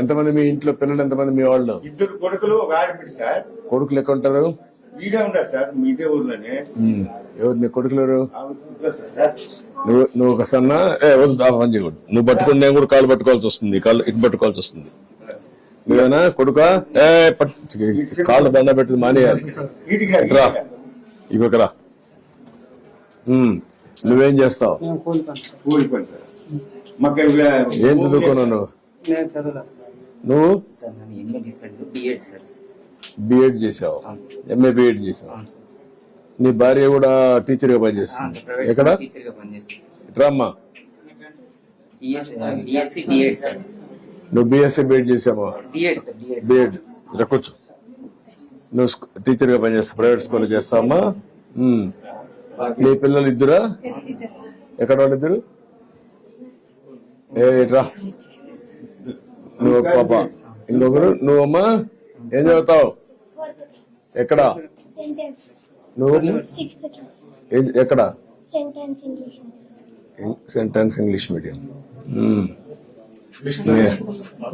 ఎంతమంది మీ ఇంట్లో పిల్లలు ఎంతమంది మీ వాళ్ళు? ఇద్దరు కొడుకులు ఒక సార్. కొడుకులు ఎక్కడ ఉంటారు ఈడే ఉన్నారు సార్ మీ ఇదే ఊర్లోనే. ఎవరు నీ కొడుకులు ఎవరు? నువ్వు నువ్వు ఒక సన్న? ఏ వద్దు ఆ పని చేయకూడదు నువ్వు పట్టుకుని నేను కూడా కాళ్ళు పట్టుకోవాల్సి వస్తుంది కాళ్ళు ఇటు పట్టుకోవాల్సి వస్తుంది. నువ్వేనా కొడుక? ఏ పట్టు కాళ్ళు దండ పెట్టి మానేయాలి. రా ఇవ్వకరా. నువ్వేం చేస్తావు? ఏం చదువుకున్నావు నువ్వు? నేను చదవలేదు సార్ నువ్వు? సార్ నేను ఎంఏ తీసుకెళ్ళి బిఎడ్ సార్. బిఎడ్ చేసావు? అవును సార్. ఎంఏ బిఎడ్ చేసావు? అవును సార్. నీ భార్య కూడా టీచర్గా అవును పనిచేస్తుంది సార్. ప్రైవేట్ ఎక్కడ టీచర్గా పనిచేస్తాను రామ్మా బిఎస్సి బిఎడ్ సార్. నువ్వు బిఎస్సీ బిఎడ్ చేసావా? బిఎడ్ సార్ బిఎడ్ బిఎడ్ కూర్చో. నువ్వు స్కూ- టీచర్గా పనిచేస్తావు ప్రైవేట్ స్కూల్ చేస్తావమ్మా? ఉమ్. నీ పిల్లలు ఇద్దరా? ఎక్కడ వాళ్ళు ఇద్దరు ఏ ఇట్రా. నువ్వు పాప. ఇంకొకరు నువ్వమ్మా ఏం చదువుతావు? ఎక్కడ? సెంటెన్స్ నువ్వు? ఎక్కడ? Sentence English sentence English medium.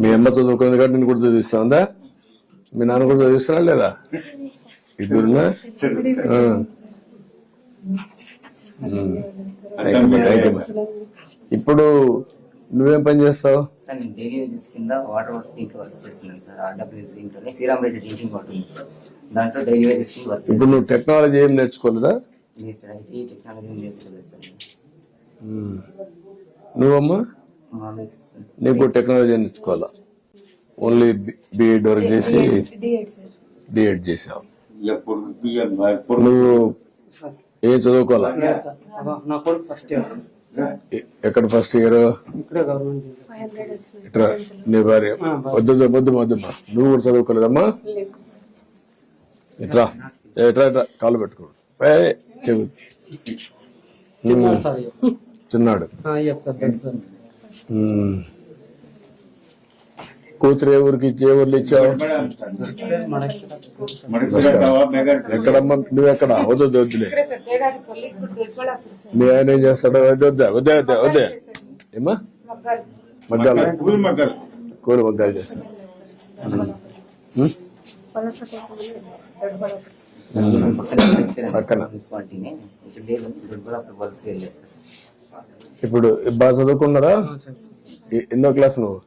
మీ- అమ్మ చదువుకుంది కాబట్టి నేను కూడా చదివిస్తుందా మీ నాన్న కూడా చదివిస్తున్నా లేదా? thank you, ఇప్పుడు నువ్వేం పని చేస్తావు? సార్ నేను డైలీ వేజెస్ కింద వాటర్ వర్క్స్ దీంట్లో వర్క్ చేస్తున్నాను సార్. ఆర్డబ్ల్యూ దీంట్లోనే శ్రీరామ్ రెడ్డి డ్రింకింగ్ వాటర్ ఉంది సార్. దాంట్లో డైలీ వేజెస్ కింద వర్క్ ఇప్పుడు నువ్వు టెక్నాలజీ ఏం నేర్చుకోలేదా? లేదు సార్ ఐటీ టెక్నాలజీ నేర్చుకోలేదు సార్ మ్మ్. నువ్వమ్మా? నీకు టెక్నాలజీ నేర్చుకోవాలా? ఓన్లీ బిఎడ్ వరకు చేసి డిఎడ్ చేసావు. నువ్వు సార్. ఏం చదువుకోవాలా? నా కొడుకు ఫస్ట్ ఇయర్ ఎక్కడ ఫస్ట్ ఇయర్? ఇట్లా నీ భార్య. వద్దు వద్దు, వద్దు వద్దమ్మా నువ్వు కూడా చదువుకోలేదమ్మా? ఇట్లా ఏ, ఇట్లా ఇట్లా కాళ్ళు పెట్టుకో. ఏ, చెవి చిన్నారు సార్ ఇయ్య. చిన్నాడు ఆ, ఇయ్య పెద్దది సార్ ఉమ్. కూతురు ఏ ఊరికి ఇచ్చి ఏ ఊర్లు ఇచ్చావు? ఎక్కడమ్మా? నువ్వు ఎక్కడ? వద్దు వద్దు, వద్దులే. మీ ఆయన ఏం చేస్తాడు వద్దు వద్దా వద్దే వద్దే వద్దే. ఏమా మగ్గాలు. కూలి మగ్గాలు. ఉమ్? పక్కన. ఇప్పుడు బాగా చదువుకున్నారా? ఎన్నో క్లాస్ నువ్వు?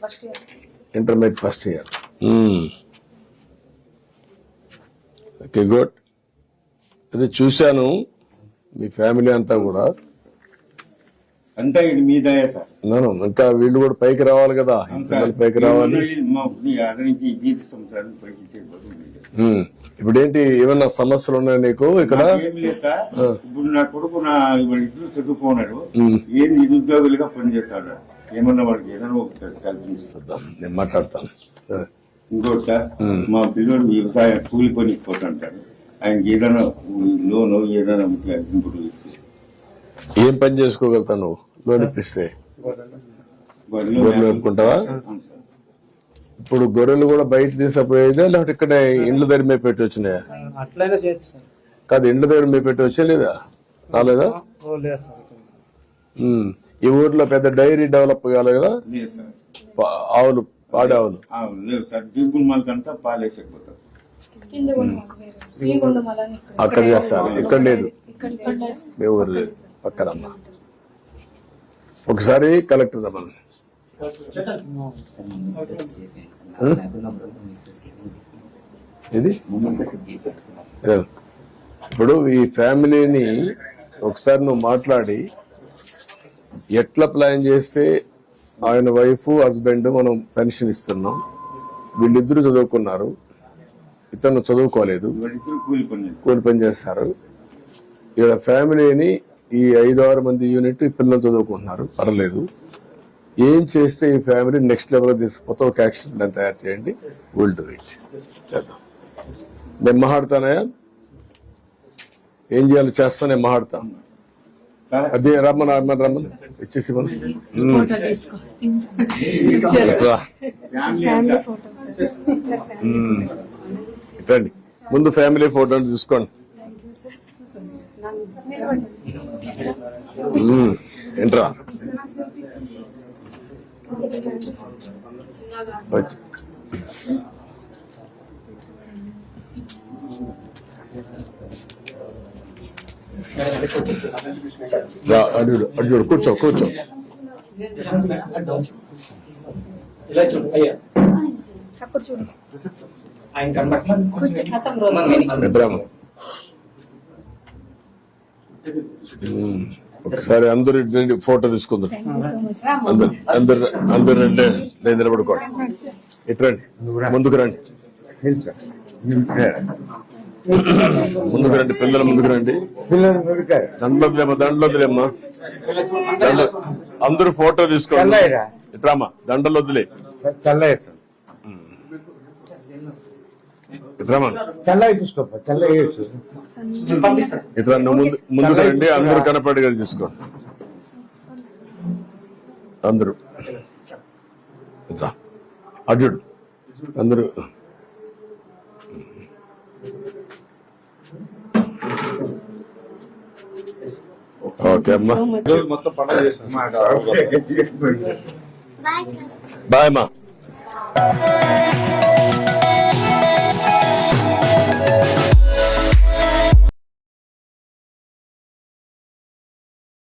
First year intermediate first year okay good అదే చూశాను. మీ ఫ్యామిలీ అంతా కూడా అంతా మీ దయ సార్. ఇంకా వీళ్ళు కూడా పైకి రావాలి కదా. పిల్లలు పైకి రావాలి. ఇప్పుడు ఏంటి ఏమన్నా సమస్యలు ఉన్నాయి నీకు ఇక్కడ. ఇప్పుడు నా కొడుకు నా ఇద్దరు చదువుకున్నాడు. ఏం నిరుద్యోగులుగా పనిచేస్తాడు? ఏమన్నా వాడికి ఏదైనా నేను మాట్లాడతాను. ఇంకోటి సార్. మా పిల్లలు వ్యవసాయం కూలి పనికి పోతుంటాడు ఆయనకి ఏదైనా లోన్ ఏదైనా ఇప్పుడు ఇచ్చి. ఏం పని చేసుకోగలుగుతావు నువ్వు? లోన్ ఇప్పిస్తే గొర్రెలు. సార్. ఇప్పుడు గొర్రెలు కూడా బయట తీసుకుపోయేదే లేకపోతే ఇక్కడే ఇండ్ల దగ్గర మేము పెట్టి వచ్చినాయా? కాదు ఇండ్ల దగ్గర మేము పెట్టి వచ్చే లేదా? రాలేదా. ఈ ఊర్లో పెద్ద డైరీ డెవలప్ కావాలి కదా? ఆవులు పాడి ఆవులు. అక్కడ చేస్తారు. ఇక్కడ లేదు. మీ ఊరు లేదు పక్కన ఒకసారి కలెక్టర్ రమ్మని మిస్సెస్ ఇది ఇదే. ఇప్పుడు ఈ ఫ్యామిలీని ఒకసారి నువ్వు మాట్లాడి ఎట్లా ప్లాన్ చేస్తే ఆయన వైఫ్ హస్బెండ్ మనం పెన్షన్ ఇస్తున్నాం వీళ్ళిద్దరూ చదువుకున్నారు ఇతను చదువుకోలేదు కూలి పని కూలి పని చేస్తారు. ఇక్కడ ఫ్యామిలీని ఈ ఐదు ఆరు మంది యూనిట్ ఈ పిల్లలు చదువుకుంటున్నారు. పర్లేదు. ఏం చేస్తే ఈ ఫ్యామిలీ నెక్స్ట్ లెవెల్ తీసుకుపోతే ఒక యాక్షన్ ప్లాన్ తయారు చేయండి. విల్ డూ ఇట్ చేద్దాం. నేను మాట్లాడతానయా ఏం చేయాలో? చేస్తా నేను మాట్లాడతాను అదే రమ్మని రమ్మని రమ్మని. ఇచ్చేసి ఉమ్. రండి ముందు ఫ్యామిలీ ఫోటో తీసుకోండి. ఏంట్రా? అటు చూడు కూర్చో కూర్చో. ఇలా చూడు అయ్యా. అప్పుడు చూడు. ఆయన కనబట్ల మనం మేనేజ్ ఇబ్రాహిం ఉమ్, ఒకసారి అందరు ఫోటో తీసుకుందాం. అందరు అందరు అందరు రండి నేను నిలబడుకోండి. ఇటు రండి ముందుకు రండి. ముందుకు రండి పిల్లలు ముందుకు రండి. దండలోదిలేమ్మా దండ అందరూ ఫోటో తీసుకోండి. ఇట్రామా దండలోదిలే చల్లయ్య ముందు రండి అందరూ కనపడేగా తీసుకోండి అందరూ. అందరూ. ఓకే అమ్మా. బాయ్ అమ్మా.